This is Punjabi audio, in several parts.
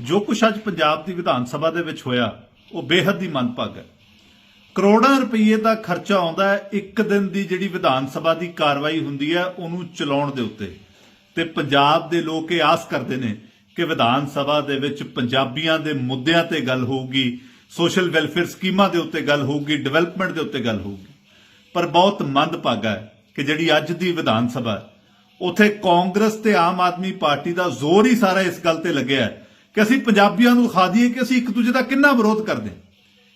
ਜੋ ਕੁਛ ਅੱਜ ਪੰਜਾਬ ਦੀ ਵਿਧਾਨ ਸਭਾ ਦੇ ਵਿੱਚ ਹੋਇਆ, ਉਹ ਬੇਹੱਦ ਹੀ ਮੰਦਭਾਗਾ ਹੈ। ਕਰੋੜਾਂ ਰੁਪਏ ਦਾ ਖਰਚਾ ਆਉਂਦਾ ਹੈ, ਇੱਕ ਦਿਨ ਦੀ ਜਿਹੜੀ ਵਿਧਾਨ ਸਭਾ ਦੀ ਕਾਰਵਾਈ ਹੁੰਦੀ ਹੈ, ਉਹਨੂੰ ਚਲਾਉਣ ਦੇ ਉੱਤੇ। ਤੇ ਪੰਜਾਬ ਦੇ ਲੋਕ ਇਹ ਆਸ ਕਰਦੇ ਨੇ ਕਿ ਵਿਧਾਨ ਸਭਾ ਦੇ ਵਿੱਚ ਪੰਜਾਬੀਆਂ ਦੇ ਮੁੱਦਿਆਂ ਤੇ ਗੱਲ ਹੋਊਗੀ, ਸੋਸ਼ਲ ਵੈਲਫੇਅਰ ਸਕੀਮਾਂ ਦੇ ਉੱਤੇ ਗੱਲ ਹੋਊਗੀ, ਡਿਵੈਲਪਮੈਂਟ ਦੇ ਉੱਤੇ ਗੱਲ ਹੋਊਗੀ। ਪਰ ਬਹੁਤ ਮੰਦਭਾਗਾ ਹੈ ਕਿ ਜਿਹੜੀ ਅੱਜ ਦੀ ਵਿਧਾਨ ਸਭਾ ਹੈ, ਉਥੇ ਕਾਂਗਰਸ ਤੇ ਆਮ ਆਦਮੀ ਪਾਰਟੀ ਦਾ ਜ਼ੋਰ ਹੀ ਸਾਰਾ ਇਸ ਗੱਲ ਤੇ ਲੱਗਿਆ ਹੈ ਕਿ ਅਸੀਂ ਪੰਜਾਬੀਆਂ ਨੂੰ ਦਿਖਾ ਦਈਏ ਕਿ ਅਸੀਂ ਇੱਕ ਦੂਜੇ ਦਾ ਕਿੰਨਾ ਵਿਰੋਧ ਕਰਦੇ।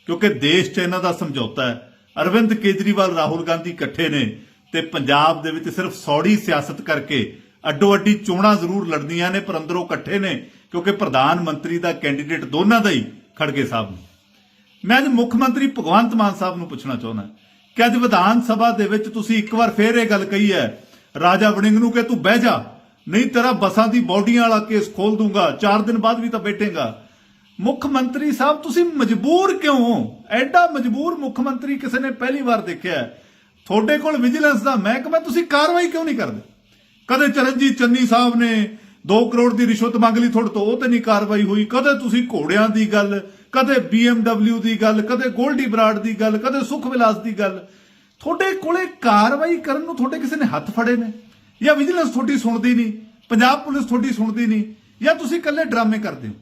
ਕਿਉਂਕਿ ਦੇਸ਼ 'ਚ ਇਹਨਾਂ ਦਾ ਸਮਝੌਤਾ ਹੈ। ਅਰਵਿੰਦ ਕੇਜਰੀਵਾਲ, ਰਾਹੁਲ ਗਾਂਧੀ ਇਕੱਠੇ ਨੇ ਤੇ ਪੰਜਾਬ ਦੇ ਵਿੱਚ ਸਿਰਫ ਸੌੜੀ ਸਿਆਸਤ ਕਰਕੇ ਅੱਡੋ ਅੱਡੀ ਚੋਣਾਂ ਜ਼ਰੂਰ ਲੜਦੀਆਂ ਨੇ, ਪਰ ਅੰਦਰੋਂ ਇਕੱਠੇ ਨੇ, ਕਿਉਂਕਿ ਪ੍ਰਧਾਨ ਮੰਤਰੀ ਦਾ ਕੈਂਡੀਡੇਟ ਦੋਨਾਂ ਦਾ ਹੀ ਖੜਗੇ ਸਾਹਿਬ ਨੇ। ਮੈਂ ਅੱਜ ਮੁੱਖ ਮੰਤਰੀ ਭਗਵੰਤ ਮਾਨ ਸਾਹਿਬ ਨੂੰ ਪੁੱਛਣਾ ਚਾਹੁੰਦਾ ਕਿ ਅੱਜ ਵਿਧਾਨ ਸਭਾ ਦੇ ਵਿੱਚ ਤੁਸੀਂ ਇੱਕ ਵਾਰ ਫੇਰ ਇਹ ਗੱਲ ਕਹੀ ਹੈ, ਰਾਜਾ ਵੜਿੰਗ ਨੂੰ ਕਿ ਤੂੰ ਬਹਿ ਜਾ ਨਹੀਂ ਤੇਰਾ ਬਸਾਂ ਦੀ ਬੋਡੀਆਂ ਵਾਲਾ ਕੇਸ ਖੋਲ ਦੂੰਗਾ 4 ਦਿਨ ਬਾਅਦ ਵੀ ਤਾਂ ਬੈਠੇਗਾ। ਮੁੱਖ ਮੰਤਰੀ ਸਾਹਿਬ, ਤੁਸੀਂ ਮਜਬੂਰ ਕਿਉਂ ਹੋ? ਐਡਾ ਮਜਬੂਰ ਮੁੱਖ ਮੰਤਰੀ ਕਿਸੇ ਨੇ ਪਹਿਲੀ ਵਾਰ ਦੇਖਿਆ ਤੁਹਾਡੇ ਕੋਲ ਵਿਜੀਲੈਂਸ ਦਾ ਮਹਿਕਮਾ ਤੁਸੀਂ ਕਾਰਵਾਈ ਕਿਉਂ ਨਹੀਂ ਕਰਦੇ? ਕਦੇ ਚਰਨਜੀਤ ਚੰਨੀ ਸਾਹਿਬ ਨੇ 2 ਕਰੋੜ ਦੀ ਰਿਸ਼ਵਤ ਮੰਗ ਲਈ, ਤੁਹਾਡੇ ਤੋਂ ਉਹ ਤੇ ਨਹੀਂ ਕਾਰਵਾਈ ਹੋਈ। ਕਦੇ ਤੁਸੀਂ ਘੋੜਿਆਂ ਦੀ ਗੱਲ, ਕਦੇ BMW ਦੀ ਗੱਲ, ਕਦੇ ਗੋਲਡੀ ਬਰਾਡ ਦੀ ਗੱਲ, ਕਦੇ ਸੁਖ ਵਿਲਾਸ ਦੀ ਗੱਲ। ਤੁਹਾਡੇ ਕੋਲੇ ਕਾਰਵਾਈ ਕਰਨ ਨੂੰ ਤੁਹਾਡੇ ਕਿਸੇ ਨੇ ਹੱਥ ਫੜੇ ਨੇ? ਜਾਂ ਵਿਜੀਲੈਂਸ ਤੁਹਾਡੀ ਸੁਣਦੀ ਨਹੀਂ, ਪੰਜਾਬ ਪੁਲਿਸ ਤੁਹਾਡੀ ਸੁਣਦੀ ਨਹੀਂ, ਜਾਂ ਤੁਸੀਂ ਇਕੱਲੇ ਡਰਾਮੇ ਕਰਦੇ ਹੋ?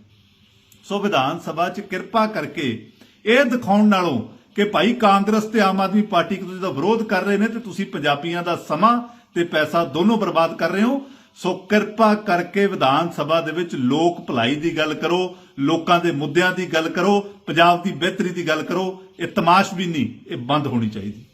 ਸੋ ਵਿਧਾਨ ਸਭਾ 'ਚ ਕਿਰਪਾ ਕਰਕੇ ਇਹ ਦਿਖਾਉਣ ਨਾਲੋਂ ਕਿ ਭਾਈ ਕਾਂਗਰਸ ਤੇ ਆਮ ਆਦਮੀ ਪਾਰਟੀ ਇੱਕ ਦੂਜੇ ਦਾ ਵਿਰੋਧ ਕਰ ਰਹੇ ਨੇ ਤੇ ਤੁਸੀਂ ਪੰਜਾਬੀਆਂ ਦਾ ਸਮਾਂ ਤੇ ਪੈਸਾ ਦੋਨੋਂ ਬਰਬਾਦ ਕਰ ਰਹੇ ਹੋ। ਸੋ ਕਿਰਪਾ ਕਰਕੇ ਵਿਧਾਨ ਸਭਾ ਦੇ ਵਿੱਚ ਲੋਕ ਭਲਾਈ ਦੀ ਗੱਲ ਕਰੋ, ਲੋਕਾਂ ਦੇ ਮੁੱਦਿਆਂ ਦੀ ਗੱਲ ਕਰੋ, ਪੰਜਾਬ ਦੀ ਬਿਹਤਰੀ ਦੀ ਗੱਲ ਕਰੋ, ਇਹ ਤਮਾਸ਼ ਵੀ ਨਹੀਂ, ਇਹ ਬੰਦ ਹੋਣੀ ਚਾਹੀਦੀ।